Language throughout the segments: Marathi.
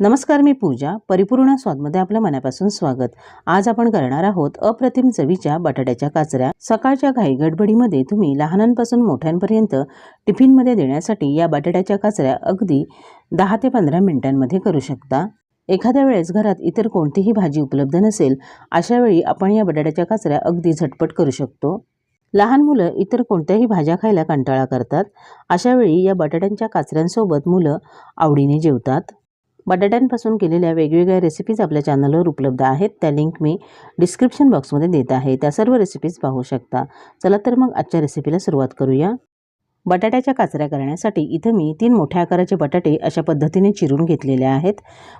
नमस्कार मी पूजा. परिपूर्ण स्वादमध्ये आपलं मनापासून स्वागत. आज आपण करणार आहोत अप्रतिम चवीच्या बटाट्याच्या काचऱ्या. सकाळच्या घाई गडबडीमध्ये तुम्ही लहानांपासून मोठ्यांपर्यंत टिफिनमध्ये देण्यासाठी या बटाट्याच्या काचऱ्या अगदी दहा ते पंधरा मिनिटांमध्ये करू शकता. एखाद्या वेळेस घरात इतर कोणतीही भाजी उपलब्ध नसेल अशावेळी आपण या बटाट्याच्या काचऱ्या अगदी झटपट करू शकतो. लहान मुलं इतर कोणत्याही भाज्या खायला कंटाळा करतात. अशावेळी या बटाट्यांच्या काचऱ्यांसोबत मुलं आवडीने जेवतात. बटाट्यांपासून केलेल्या वेगवेगळ्या रेसिपीज आपल्या चॅनलवर उपलब्ध आहेत. त्या लिंक मी डिस्क्रिप्शन बॉक्समध्ये देत आहे. त्या सर्व रेसिपीज पाहू शकता. चला तर मग आजच्या रेसिपीला सुरुवात करूया. बटाट्याच्या काचऱ्या करण्यासाठी इथं मी तीन मोठ्या आकाराचे बटाटे अशा पद्धतीने चिरून घेतलेले आहेत.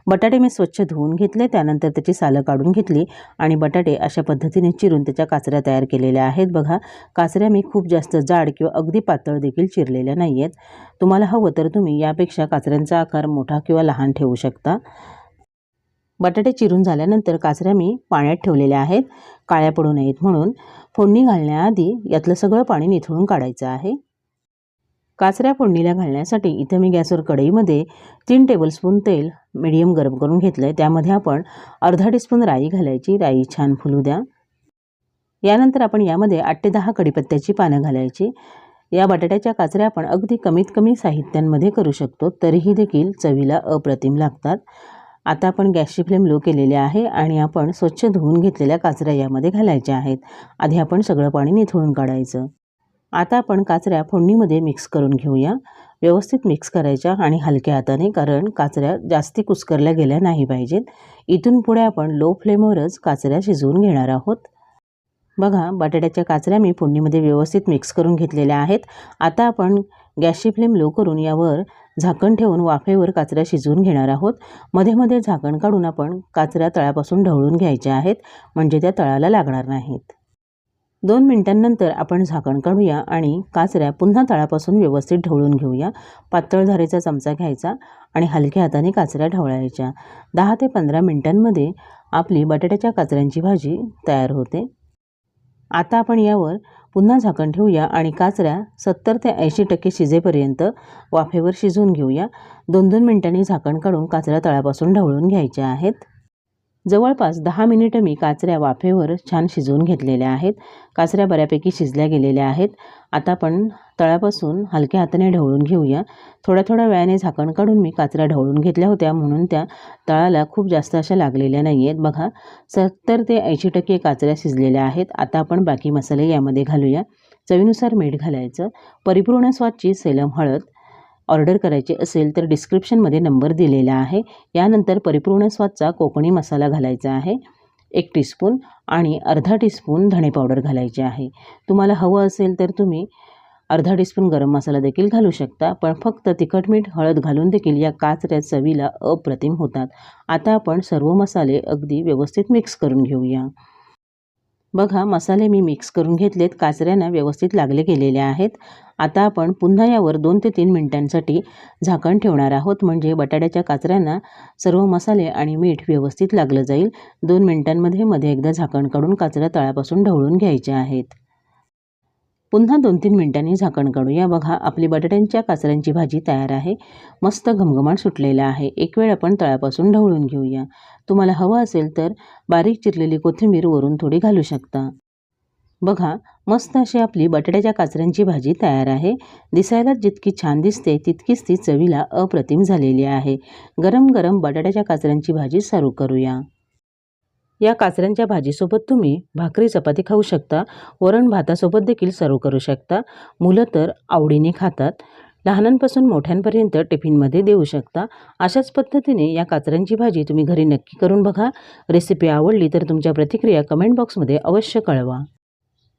बटाटे मी स्वच्छ धुवून घेतले त्यानंतर त्याची सालं काढून घेतली आणि बटाटे अशा पद्धतीने चिरून त्याच्या काचऱ्या तयार केलेल्या आहेत. बघा काचऱ्या मी खूप जास्त जाड किंवा अगदी पातळ देखील चिरलेल्या नाही आहेत तुम्हाला हवं तर तुम्ही यापेक्षा काचऱ्यांचा आकार मोठा किंवा लहान ठेवू शकता. बटाटे चिरून झाल्यानंतर काचऱ्या मी पाण्यात ठेवलेल्या आहेत. काळ्या पडू नयेत म्हणून फोडणी घालण्याआधी यातलं सगळं पाणी निथळून काढायचं आहे. काचऱ्या फोडणीला घालण्यासाठी इथं मी गॅसवर कढईमध्ये तीन टेबलस्पून तेल मिडियम गरम करून घेतलं आहे त्यामध्ये आपण अर्धा टीस्पून राई घालायची. राई छान फुलू द्या. यानंतर आपण यामध्ये आठ ते दहा कडीपत्त्याची पानं घालायची. या बटाट्याच्या काचऱ्या आपण अगदी कमीत कमी साहित्यांमध्ये करू शकतो. तरीही देखील चवीला अप्रतिम लागतात. आता आपण गॅसची फ्लेम लो केलेली आहे आणि आपण स्वच्छ धुवून घेतलेल्या काचऱ्या यामध्ये घालायच्या आहेत. आधी आपण सगळं पाणी निथळून काढायचं. आता आपण काचऱ्या फोडणीमध्ये मिक्स करून घेऊया. व्यवस्थित मिक्स करायच्या आणि हलक्या हाताने कारण काचऱ्या जास्ती कुस्करल्या गेल्या नाही पाहिजेत. इथून पुढे आपण लो फ्लेमवरच काचऱ्या शिजवून घेणार आहोत. बघा बटाट्याच्या काचऱ्या मी फोडणीमध्ये व्यवस्थित मिक्स करून घेतलेल्या आहेत. आता आपण गॅसची फ्लेम लो करून यावर झाकण ठेवून वाफेवर काचऱ्या शिजवून घेणार आहोत. मध्ये मध्ये झाकण काढून आपण काचऱ्या तळापासून ढवळून घ्यायच्या आहेत म्हणजे त्या तळाला लागणार नाहीत. दोन मिनिटांनंतर आपण झाकण काढूया आणि काचऱ्या पुन्हा तळापासून व्यवस्थित ढवळून घेऊया. पातळ धारेचा चमचा घ्यायचा आणि हलक्या हाताने काचऱ्या ढवळायच्या. दहा ते पंधरा मिनिटांमध्ये आपली बटाट्याच्या काचऱ्यांची भाजी तयार होते. आता आपण यावर पुन्हा झाकण ठेवूया आणि काचऱ्या सत्तर ते ऐंशी टक्के शिजेपर्यंत वाफेवर शिजवून घेऊया. दोन दोन मिनिटांनी झाकण काढून काचऱ्या तळापासून ढवळून घ्यायच्या आहेत. जवळपास दहा मिनिटं मी काचऱ्या वाफेवर छान शिजवून घेतलेल्या आहेत. काचऱ्या बऱ्यापैकी शिजल्या गेलेल्या आहेत. आता आपण तळापासून हलक्या हाताने ढवळून घेऊया. थोड्या थोड्या वेळाने झाकण काढून मी काचऱ्या ढवळून घेतल्या होत्या म्हणून त्या तळाला खूप जास्त अशा लागलेल्या नाही आहेत बघा सत्तर ते ऐंशी टक्के काचऱ्या शिजलेल्या आहेत. आता आपण बाकी मसाले यामध्ये घालूया. चवीनुसार मीठ घालायचं. परिपूर्ण स्वादची सेलम हळद ऑर्डर करायची असेल तर डिस्क्रिप्शनमध्ये नंबर दिलेला आहे. यानंतर परिपूर्ण स्वादचा कोकणी मसाला घालायचा आहे. एक टीस्पून आणि अर्धा टीस्पून धणे पावडर घालायची आहे. तुम्हाला हवं असेल तर तुम्ही अर्धा टीस्पून गरम मसाला देखील घालू शकता पण फक्त तिखट मीठ हळद घालून देखील या काचऱ्या चवीला अप्रतिम होतात. आता आपण सर्व मसाले अगदी व्यवस्थित मिक्स करून घेऊया. बघा मसाले मी मिक्स करून घेतलेत. काचऱ्यांना व्यवस्थित लागले गेलेले आहेत. आता आपण पुन्हा यावर दोन ते तीन मिनटांसाठी झाकण ठेवणार आहोत. म्हणजे बटाट्याच्या काचऱ्यांना सर्व मसाले आणि मीठ व्यवस्थित लागलं जाईल. दोन मिनटांमध्ये मध्ये एकदा झाकण काढून काचऱ्या तळापासून ढवळून घ्यायच्या आहेत. पुन्हा दोन तीन मिनटांनी झाकण काढूया बघा आपली बटाट्यांच्या काचऱ्यांची भाजी तयार आहे. मस्त घमघमाट सुटलेला आहे. एक वेळ आपण तळापासून ढवळून घेऊया. तुम्हाला हवं असेल तर बारीक चिरलेली कोथिंबीर वरून थोडी घालू शकता. बघा मस्त अशी आपली बटाट्याच्या काचऱ्यांची भाजी तयार आहे. दिसायला जितकी छान दिसते तितकीच ती चवीला अप्रतिम झालेली आहे. गरम गरम बटाट्याच्या काचऱ्यांची भाजी सर्व करूया. या काचऱ्यांच्या भाजीसोबत तुम्ही भाकरी चपाती खाऊ शकता. वरण भातासोबत देखील सर्व करू शकता. मुलं तर आवडीने खातात. लहानांपासून मोठ्यांपर्यंत टिफिनमध्ये देऊ शकता. अशाच पद्धतीने या काचऱ्यांची भाजी तुम्ही घरी नक्की करून बघा. रेसिपी आवडली तर तुमच्या प्रतिक्रिया कमेंट बॉक्समध्ये अवश्य कळवा.